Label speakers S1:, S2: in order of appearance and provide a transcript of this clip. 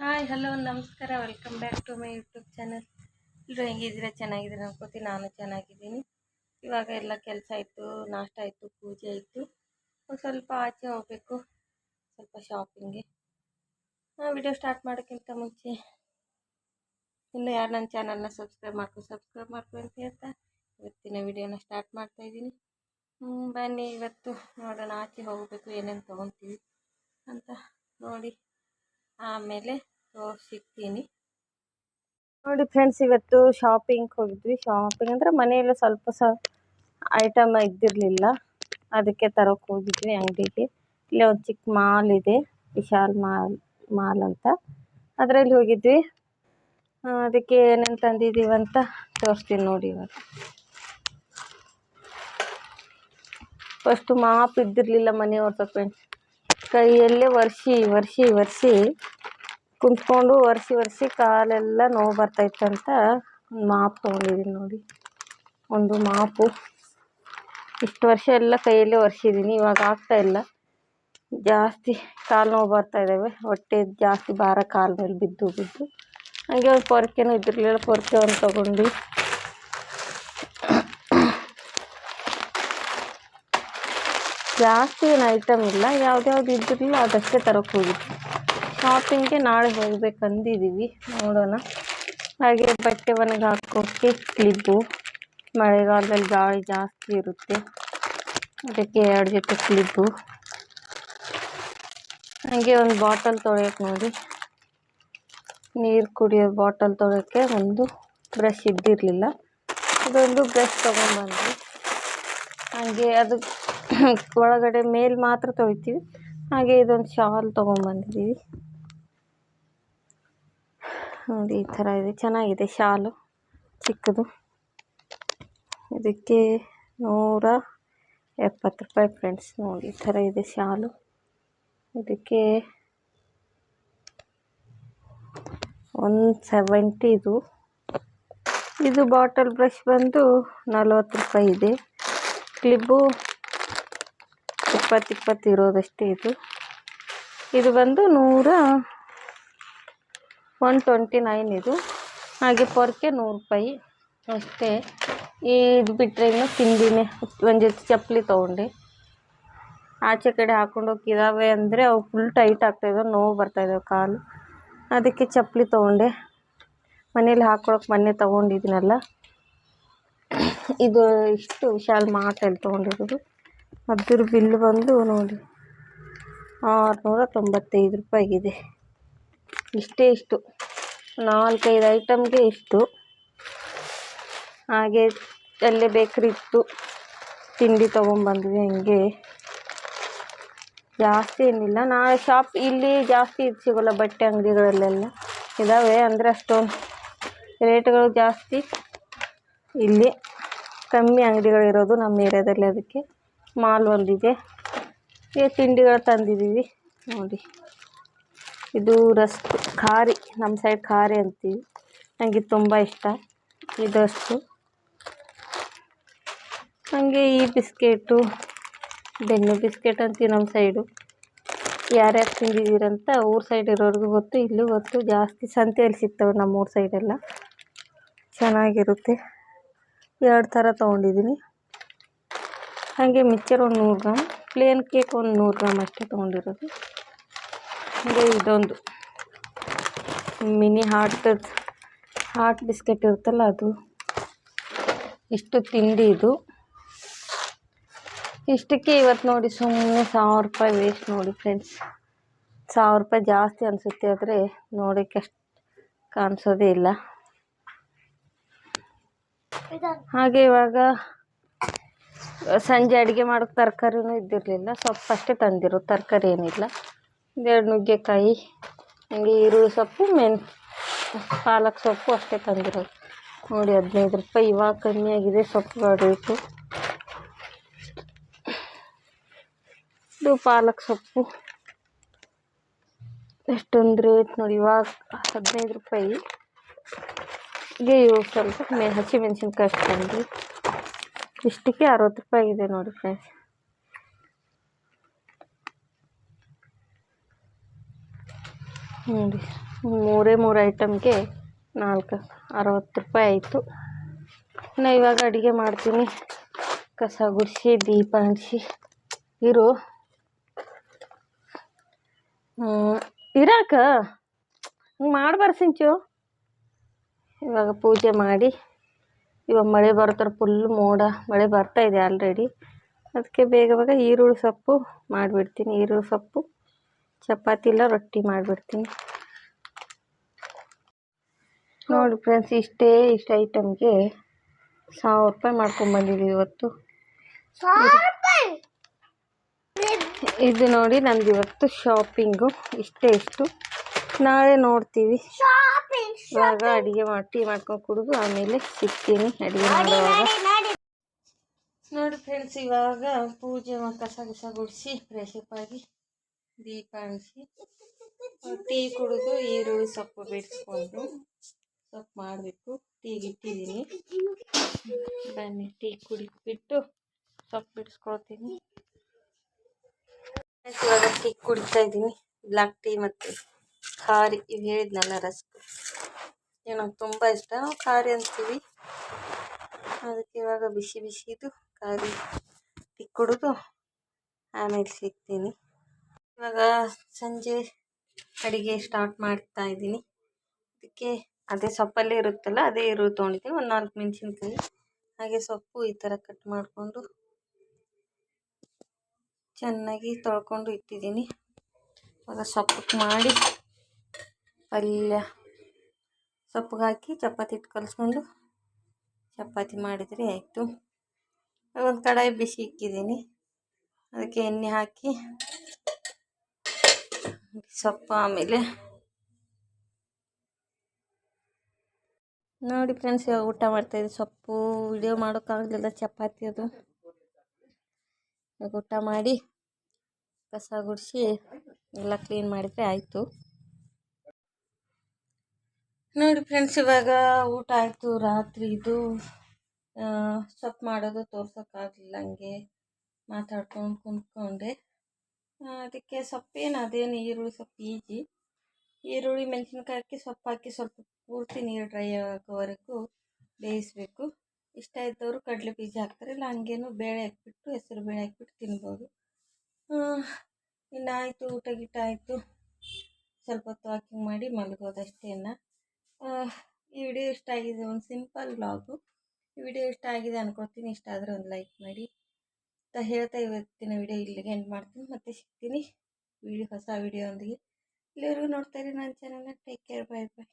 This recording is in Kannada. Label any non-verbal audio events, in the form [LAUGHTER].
S1: ಹಾಯ್, ಹಲೋ, ನಮಸ್ಕಾರ. Welcome back to my YouTube channel ಎಲ್ಲರೂ ಹೆಂಗಿದ್ದೀರಾ? ಚೆನ್ನಾಗಿದ್ದೀರ ಅನ್ಕೋತೀನಿ ನಾನು ಚೆನ್ನಾಗಿದ್ದೀನಿ. ಇವಾಗ ಎಲ್ಲ ಕೆಲಸ ಆಯಿತು, ನಾಷ್ಟ ಆಯಿತು, ಪೂಜೆ ಆಯಿತು. ಒಂದು ಸ್ವಲ್ಪ ಆಚೆ ಹೋಗಬೇಕು, ಸ್ವಲ್ಪ ಶಾಪಿಂಗ್ಗೆ ವಿಡಿಯೋ ಸ್ಟಾರ್ಟ್ ಮಾಡೋಕ್ಕಿಂತ ಮುಂಚೆ ಇನ್ನು ಯಾರು ನನ್ನ ಚಾನಲ್ನ ಸಬ್ಸ್ಕ್ರೈಬ್ ಮಾಡ್ಕೊ ಸಬ್ಸ್ಕ್ರೈಬ್ ಮಾಡ್ಕೊ ಅಂತ ಹೇಳ್ತಾ ಇವತ್ತಿನ ವಿಡಿಯೋನ ಸ್ಟಾರ್ಟ್ ಮಾಡ್ತಾಯಿದ್ದೀನಿ ಬನ್ನಿ, ಇವತ್ತು ನೋಡೋಣ. ಆಚೆ ಹೋಗಬೇಕು, ಏನೇನು ತೊಗೊತೀವಿ ಅಂತ ನೋಡಿ. ಆಮೇಲೆ ಸಿಗ್ತೀನಿ ನೋಡಿ ಫ್ರೆಂಡ್ಸ್ ಇವತ್ತು ಶಾಪಿಂಗ್ ಹೋಗಿದ್ವಿ. ಶಾಪಿಂಗ್ ಅಂದರೆ ಮನೆಯಲ್ಲಿ ಸ್ವಲ್ಪ ಸ ಐಟಮ್ ಇದ್ದಿರಲಿಲ್ಲ. ಅದಕ್ಕೆ ತರೋಕೆ ಹೋಗಿದ್ವಿ ಅಂಗಡಿಗೆ. ಇಲ್ಲೇ ಒಂದು ಚಿಕ್ಕ ಮಾಲ್ ಇದೆ, ವಿಶಾಲ್ ಮಾಲ್ ಮಾಲ್ ಅಂತ. ಅದರಲ್ಲಿ ಹೋಗಿದ್ವಿ. ಅದಕ್ಕೆ ಏನೇನು ತಂದಿದ್ದೀವಿ ತೋರಿಸ್ತೀನಿ ನೋಡಿ ಇವಾಗ. ಫಸ್ಟು ಮಾಪ್ ಇದ್ದಿರಲಿಲ್ಲ ಮನೆ ಫ್ರೆಂಡ್ಸ್ ಕೈಯಲ್ಲೇ ಒರೆಸಿ ಒರೆಸಿ ಒರೆಸಿ ಕುಂತ್ಕೊಂಡು ಒರೆಸಿ ಒರೆಸಿ ಕಾಲೆಲ್ಲ ನೋವು ಬರ್ತೈತಂತ ಒಂದು ಮಾಪ್ ತೊಗೊಂಡಿದ್ದೀನಿ ನೋಡಿ. ಒಂದು ಮಾಪು. ಇಷ್ಟು ವರ್ಷ ಎಲ್ಲ ಕೈಯಲ್ಲೇ ಒರೆಸಿದ್ದೀನಿ ಇವಾಗ ಆಗ್ತಾ ಇಲ್ಲ. ಜಾಸ್ತಿ ಕಾಲು ನೋವು ಬರ್ತಾ ಇದ್ದಾವೆ ಹೊಟ್ಟೆ ಜಾಸ್ತಿ ಭಾರ ಕಾಲು ಮೇಲೆ ಬಿದ್ದು ಬಿದ್ದು. ಹಂಗೆ ಒಂದು ಪೊರ್ಕೆನೂ ಇದ್ದಿರಲಿಲ್ಲ. ಪೊರ್ಕೆ ಒಂದು ತೊಗೊಂಡು ಜಾಸ್ತಿ ಏನು ಐಟಮ್ ಇಲ್ಲ. ಯಾವ್ದ್ಯಾವ್ದು ಇದ್ದಿರಲಿಲ್ಲ ಅದಷ್ಟೇ ತರೋಕೆ ಹೋಗಿದ್ವಿ. ಶಾಪಿಂಗ್ಗೆ ನಾಳೆ ಹೋಗ್ಬೇಕು ಅಂದಿದ್ದೀವಿ ನೋಡೋಣ. ಹಾಗೆ ಬಟ್ಟೆ ಒಣಗಿ ಹಾಕೋಕ್ಕೆ ಕ್ಲಿಬ್ಬು ಮಳೆಗಾಲದಲ್ಲಿ ಗಾಳಿ ಜಾಸ್ತಿ ಇರುತ್ತೆ. ಅದಕ್ಕೆ ಎರಡು ಜೊತೆ ಕ್ಲಿಬ್ಬು ಹಾಗೆ ಒಂದು ಬಾಟಲ್ ತೊಳೆಯೋಕೆ ನೋಡಿ. ನೀರು ಕುಡಿಯೋ ಬಾಟಲ್ ತೊಳೆಯೋಕ್ಕೆ ಒಂದು ಬ್ರಷ್ ಇದ್ದಿರಲಿಲ್ಲ. ಇದೊಂದು ಬ್ರಷ್ ತೊಗೊಂಡ್ಬಂದ್ವಿ ಹಾಗೆ ಅದು [COUGHS] ಒಳಗಡೆ ಮೇಲೆ ಮಾತ್ರ ತೊಳಿತೀವಿ. ಹಾಗೆ ಇದೊಂದು ಶಾಲ್ ತೊಗೊಂಬಂದಿದ್ದೀವಿ ನೋಡಿ, ಈ ಥರ ಇದೆ. ಚೆನ್ನಾಗಿದೆ ಶಾಲು, ಚಿಕ್ಕದು. ಇದಕ್ಕೆ ನೂರ ಎಪ್ಪತ್ತು ರೂಪಾಯಿ ಫ್ರೆಂಡ್ಸ್. ನೋಡಿ, ಈ ಥರ ಇದೆ ಶಾಲು. ಇದಕ್ಕೆ ಒನ್ ಸೆವೆಂಟಿ ಇದು. ಇದು ಬಾಟಲ್ ಬ್ರಷ್ ಬಂದು ನಲ್ವತ್ತು ರೂಪಾಯಿ ಇದೆ. ಕ್ಲಿಬ್ಬು ಇಪ್ಪತ್ತು ಇಪ್ಪತ್ತು ಇರೋದಷ್ಟೇ ಇದು. ಇದು ಬಂದು ನೂರ ಒನ್ ಟ್ವೆಂಟಿ ನೈನ್ ಇದು. ಹಾಗೆ ಪೊರ್ಕೆ ನೂರು ರೂಪಾಯಿ ಅಷ್ಟೇ. ಇದು ಬಿಟ್ಟರೆ ಇನ್ನು ತಿಂದಿನೇ ಒಂದು ಜೊತೆ ಚಪ್ಪಲಿ ತೊಗೊಂಡೆ. ಆಚೆ ಕಡೆ ಹಾಕೊಂಡು ಹೋಗಿದ್ದಾವೆ ಅಂದರೆ ಅವು ಫುಲ್ ಟೈಟ್ ಆಗ್ತಾಯಿದ್ದಾವೆ ನೋವು ಬರ್ತಾಯಿದ್ದಾವೆ ಕಾಲು. ಅದಕ್ಕೆ ಚಪ್ಪಲಿ ತೊಗೊಂಡೆ. ಮನೇಲಿ ಹಾಕ್ಕೊಳಕ್ಕೆ ಮೊನ್ನೆ ತೊಗೊಂಡಿದ್ದೀನಲ್ಲ ಇದು ಇಷ್ಟು ವಿಶಾಲ್ ಮಾರ್ಟಲ್ಲಿ ತೊಗೊಂಡಿರೋದು. ಅದ್ರ ಬಿಲ್ ಬಂದು ನೋಡಿ ಆರುನೂರ ತೊಂಬತ್ತೈದು ರೂಪಾಯಿಗಿದೆ. ಇಷ್ಟೇ ಇಷ್ಟು. ನಾಲ್ಕೈದು ಐಟಮ್ಗೆ ಇಷ್ಟು. ಹಾಗೆ ಅಲ್ಲೇ ಬೇಕ್ರಿ ಇತ್ತು. ತಿಂಡಿ ತೊಗೊಂಬಂದ್ವಿ ಹಂಗೆ. ಜಾಸ್ತಿ ಏನಿಲ್ಲ. ನಾ ಶಾಪ್, ಇಲ್ಲಿ ಜಾಸ್ತಿ ಇದು ಸಿಗೋಲ್ಲ ಬಟ್ಟೆ ಅಂಗಡಿಗಳಲ್ಲೆಲ್ಲ. ಇದ್ದಾವೆ ಅಂದರೆ ಅಷ್ಟೊಂದು. ರೇಟ್ಗಳು ಜಾಸ್ತಿ. ಇಲ್ಲಿ ಕಮ್ಮಿ ಅಂಗಡಿಗಳಿರೋದು ನಮ್ಮ ಏರಿಯಾದಲ್ಲಿ ಅದಕ್ಕೆ. ಮಾಲ್ ಒಂದಿದೆ ಈ ತಿಂಡಿಗಳು ತಂದಿದ್ದೀವಿ. ನೋಡಿ. ಇದು ರಸ್ಕ್, ಖಾರಿ, ನಮ್ಮ ಸೈಡ್ ಖಾರಿ ಅಂತೀವಿ. ನನಗೆ ತುಂಬ ಇಷ್ಟ. ಇದಷ್ಟು ಹಾಗೆ ಈ ಬಿಸ್ಕೆಟು, ಬೆಣ್ಣೆ ಬಿಸ್ಕೆಟ್ ಅಂತೀವಿ ನಮ್ಮ ಸೈಡು ಯಾರ್ಯಾರು ತಿಂದಿದ್ದೀರಂತ ಊರ ಸೈಡ್ ಇರೋರಿಗೂ ಗೊತ್ತು, ಇಲ್ಲೂ ಗೊತ್ತು. ಜಾಸ್ತಿ ಸಂತೆಯಲ್ಲಿ ಸಿಗ್ತವೆ ನಮ್ಮ ಊರ ಸೈಡೆಲ್ಲ ಚೆನ್ನಾಗಿರುತ್ತೆ. ಎರಡು ಥರ ತೊಗೊಂಡಿದ್ದೀನಿ. ಹಾಗೆ ಮಿಕ್ಚರ್ ಒಂದು ನೂರು ಗ್ರಾಮ್ ಪ್ಲೇನ್ ಕೇಕ್ ಒಂದು ನೂರು ಗ್ರಾಮ್ ಅಷ್ಟೇ ತೊಗೊಂಡಿರೋದು. ಹಾಗೆ ಇದೊಂದು ಮಿನಿ ಹಾರ್ಟ್ ಹಾರ್ಟ್ ಬಿಸ್ಕೆಟ್ ಇರುತ್ತಲ್ಲ ಅದು. ಇಷ್ಟು ತಿಂಡಿ ಇದು. ಇಷ್ಟಕ್ಕೆ ಇವತ್ತು ನೋಡಿ ಸುಮ್ಮನೆ ಸಾವಿರ ರೂಪಾಯಿ ವೇಸ್ಟ್ ನೋಡಿ ಫ್ರೆಂಡ್ಸ್ ಸಾವಿರ ರೂಪಾಯಿ ಜಾಸ್ತಿ ಅನಿಸುತ್ತೆ ಆದರೆ ನೋಡೋಕ್ಕೆ ಅಷ್ಟು ಕಾಣಿಸೋದೇ ಇಲ್ಲ. ಹಾಗೆ ಇವಾಗ ಸಂಜೆ ಅಡುಗೆ ಮಾಡೋಕ್ಕೆ ತರಕಾರಿನೂ ಇದ್ದಿರಲಿಲ್ಲ. ಸೊಪ್ಪು ಅಷ್ಟೇ ತಂದಿರು. ತರಕಾರಿ ಏನಿಲ್ಲ. ಒಂದೆರಡು ನುಗ್ಗೆಕಾಯಿ, ಹಂಗೆ ಈರುಳ್ಳಿ ಸೊಪ್ಪು, ಮೆನ್ ಪಾಲಕ್ ಸೊಪ್ಪು ಅಷ್ಟೇ ತಂದಿರೋದು. ನೋಡಿ, ಹದಿನೈದು ರೂಪಾಯಿ. ಇವಾಗ ಕಮ್ಮಿ ಆಗಿದೆ. ಸೊಪ್ಪುಗಳ ರೇಟು. ಇದು ಪಾಲಕ್ ಸೊಪ್ಪು. ಎಷ್ಟೊಂದು ರೇಟ್ ನೋಡಿ, ಇವಾಗ ಹದಿನೈದು ರೂಪಾಯಿ. ಹೀಗೆ ಇವು ಸ್ವಲ್ಪ ಮೆ ಹಸಿ ಮೆಣಸಿನ್ಕಾಯಿ ಅಷ್ಟು ತಂದ್ವಿ ಇಷ್ಟಕ್ಕೆ ಅರವತ್ತು ರೂಪಾಯಿ ಇದೆ ನೋಡಿ ಫ್ರೆಂಡ್ಸ್ ನೋಡಿ, ಮೂರೇ ಮೂರು ಐಟಮ್ಗೆ ನಾಲ್ಕು, ಅರವತ್ತು ರೂಪಾಯಿ ಆಯಿತು. ನಾ ಇವಾಗ ಅಡುಗೆ ಮಾಡ್ತೀನಿ. ಕಸ ಗುಡಿಸಿ, ದೀಪ ಅಂಟಿಸಿ ಇರು. ಇರಾಕ? ಹಿಂಗೆ ಮಾಡ್ಬಾರ್ದು ಸಿಂಚು. ಇವಾಗ ಪೂಜೆ ಮಾಡಿ. ಇವಾಗ ಮಳೆ ಬರ್ತಾರೆ ಫುಲ್ ಮೋಡ. ಮಳೆ ಬರ್ತಾ ಇದೆ ಆಲ್ರೆಡಿ ಅದಕ್ಕೆ ಬೇಗ ಬೇಗ ಈರುಳ್ಳಿ ಸೊಪ್ಪು ಮಾಡಿಬಿಡ್ತೀನಿ. ಈರುಳ್ಳಿ ಸೊಪ್ಪು ಚಪಾತಿ ಇಲ್ಲ ರೊಟ್ಟಿ ಮಾಡಿಬಿಡ್ತೀನಿ. ನೋಡಿ ಫ್ರೆಂಡ್ಸ್ ಇಷ್ಟೇ ಇಷ್ಟು ಐಟಮ್ಗೆ ಸಾವಿರ ರೂಪಾಯಿ ಮಾಡ್ಕೊಂಬಂದಿದ್ದೀವಿ ಇವತ್ತು. ಇದು ನೋಡಿ ನಂದು ಇವತ್ತು ಶಾಪಿಂಗು ಇಷ್ಟೇ ಇಷ್ಟು. ನಾಳೆ ನೋಡ್ತೀವಿ. ಇವಾಗ ಅಡುಗೆ ಮಾಡಿ ಟೀ ಮಾಡ್ಕೊಂಡು ಕುಡಿದು ಆಮೇಲೆ ಸಿಗ್ತೀನಿ ಅಡುಗೆ ಮಾಡುವಾಗ. ನೋಡಿ ಫ್ರೆಂಡ್ಸ್ ಇವಾಗ ಪೂಜೆ ಕಸ ಕಸ ಗುಡಿಸಿ ಫ್ರೆಶಪ್ ಆಗಿ ದೀಪ ಅಂಟಿಸಿ ಟೀ ಕುಡಿದು ಈರುಳ್ಳಿ ಸೊಪ್ಪು ಬಿಡಿಸ್ಕೊಂಡು ಸೊಪ್ಪು ಮಾಡಬೇಕು ಟೀಗೆ ಇಟ್ಟಿದ್ದೀನಿ. ಬನ್ನಿ ಟೀ ಕುಡಿಬಿಟ್ಟು ಸೊಪ್ಪು ಬಿಡಿಸ್ಕೊಳ್ತೀನಿ. ಇವಾಗ ಟೀ ಕುಡಿತಾ ಇದ್ದೀನಿ. ಬ್ಲ್ಯಾಕ್ ಟೀ ಮತ್ತು. ಖಾರಿ ಇವು ಹೇಳಿದ್ನಲ್ಲ ರಸ್ಕ್. ಇವು ತುಂಬ ಇಷ್ಟ. ಖಾರಿ ಅಂತೀವಿ. ಅದಕ್ಕೆ ಇವಾಗ ಬಿಸಿ ಬಿಸಿದು ಖಾರಿ ತಿಕ್ಕುಡಿದು ಆಮೇಲೆ ಸಿಗ್ತೀನಿ. ಇವಾಗ ಸಂಜೆ ಅಡುಗೆ ಸ್ಟಾರ್ಟ್ ಮಾಡ್ತಾ ಇದ್ದೀನಿ. ಅದಕ್ಕೆ ಅದೇ ಸೊಪ್ಪಲ್ಲೇ ಇರುತ್ತಲ್ಲ ಅದೇ ಇರೋದು ತೊಗೊಂಡಿದ್ದೀನಿ. ಒಂದು ನಾಲ್ಕು ಮೆಣಸಿನ್ಕಾಯಿ, ಹಾಗೆ ಸೊಪ್ಪು ಈ ಥರ ಕಟ್ ಮಾಡಿಕೊಂಡು ಚೆನ್ನಾಗಿ ತೊಳ್ಕೊಂಡು ಇಟ್ಟಿದ್ದೀನಿ. ಇವಾಗ ಸೊಪ್ಪಕ್ಕೆ ಮಾಡಿ ಪಲ್ಯ. ಸೊಪ್ಪಿಗೆ ಹಾಕಿ ಚಪಾತಿ ಹಿಟ್ಟು ಕಲಿಸ್ಕೊಂಡು ಚಪಾತಿ ಮಾಡಿದರೆ ಆಯಿತು. ಒಂದು ಕಡಾಯಿ ಬಿಸಿ ಇಕ್ಕಿದ್ದೀನಿ. ಅದಕ್ಕೆ ಎಣ್ಣೆ ಹಾಕಿ ಸೊಪ್ಪು ಆಮೇಲೆ ನೋಡಿ ಫ್ರೆಂಡ್ಸ್, ಇವಾಗ ಊಟ ಮಾಡ್ತಾಯಿದ್ದೆ ಸೊಪ್ಪು ವಿಡಿಯೋ ಮಾಡೋಕ್ಕಾಗಲಿಲ್ಲ ಚಪಾತಿ ಅದು. ಊಟ ಮಾಡಿ ಕಸ ಗುಡಿಸಿ ಎಲ್ಲ ಕ್ಲೀನ್ ಮಾಡಿದರೆ ಆಯಿತು. ನೋಡಿ ಫ್ರೆಂಡ್ಸ್, ಇವಾಗ ಊಟ ಆಯಿತು, ರಾತ್ರಿ ಇದು ಸೊಪ್ಪು ಮಾಡೋದು ತೋರ್ಸೋಕ್ಕಾಗಲಿಲ್ಲ, ಹಂಗೆ ಮಾತಾಡ್ಕೊಂಡು ಕುಂತ್ಕೊಂಡೆ. ಅದಕ್ಕೆ ಸೊಪ್ಪೇನು ಅದೇನು, ಈರುಳ್ಳಿ ಸೊಪ್ಪು ಈಜಿ. ಈರುಳ್ಳಿ ಮೆಣಸಿನ್ಕಾಯಿ ಹಾಕಿ ಸೊಪ್ಪು ಹಾಕಿ ಸ್ವಲ್ಪ ಪೂರ್ತಿ ನೀರು ಡ್ರೈ ಆಗೋವರೆಗೂ ಬೇಯಿಸಬೇಕು. ಇಷ್ಟ ಇದ್ದವರು ಕಡಲೆ ಬೀಜ ಹಾಕ್ತಾರೆ, ಇಲ್ಲ ಹಂಗೇನು ಬೇಳೆ ಹಾಕ್ಬಿಟ್ಟು, ಹೆಸರು ಬೇಳೆ ಹಾಕ್ಬಿಟ್ಟು ತಿನ್ಬೋದು. ಇನ್ನಾಯಿತು ಊಟ ಗೀಟ ಆಯಿತು. ಸ್ವಲ್ಪ ಹೊತ್ತು ವಾಕಿಂಗ್ ಮಾಡಿ ಮಲಗೋದಷ್ಟೇನ ಈ ವಿಡಿಯೋ ಇಷ್ಟ ಆಗಿದೆ, ಒಂದು ಸಿಂಪಲ್ ವ್ಲಾಗು ಈ ವಿಡಿಯೋ ಇಷ್ಟ ಆಗಿದೆ ಅನ್ಕೊಳ್ತೀನಿ. ಇಷ್ಟ ಆದರೆ ಒಂದು ಲೈಕ್ ಮಾಡಿ. ಅಂತ ಹೇಳ್ತಾ ಇವತ್ತಿನ ವಿಡಿಯೋ ಇಲ್ಲಿಗೆ ಎಂಡ್ ಮಾಡ್ತೀನಿ. ಮತ್ತೆ ಸಿಗ್ತೀನಿ. ವಿಡಿಯೋ ಹೊಸ ವಿಡಿಯೋ ಒಂದಿಗೆ. ಇಲ್ಲಿವರೆಗೂ ನೋಡ್ತಾ ಇರಿ ನನ್ನ ಚಾನಲ್ನ ಟೇಕ್ ಕೇರ್ ಬಾಯ್ ಬೈ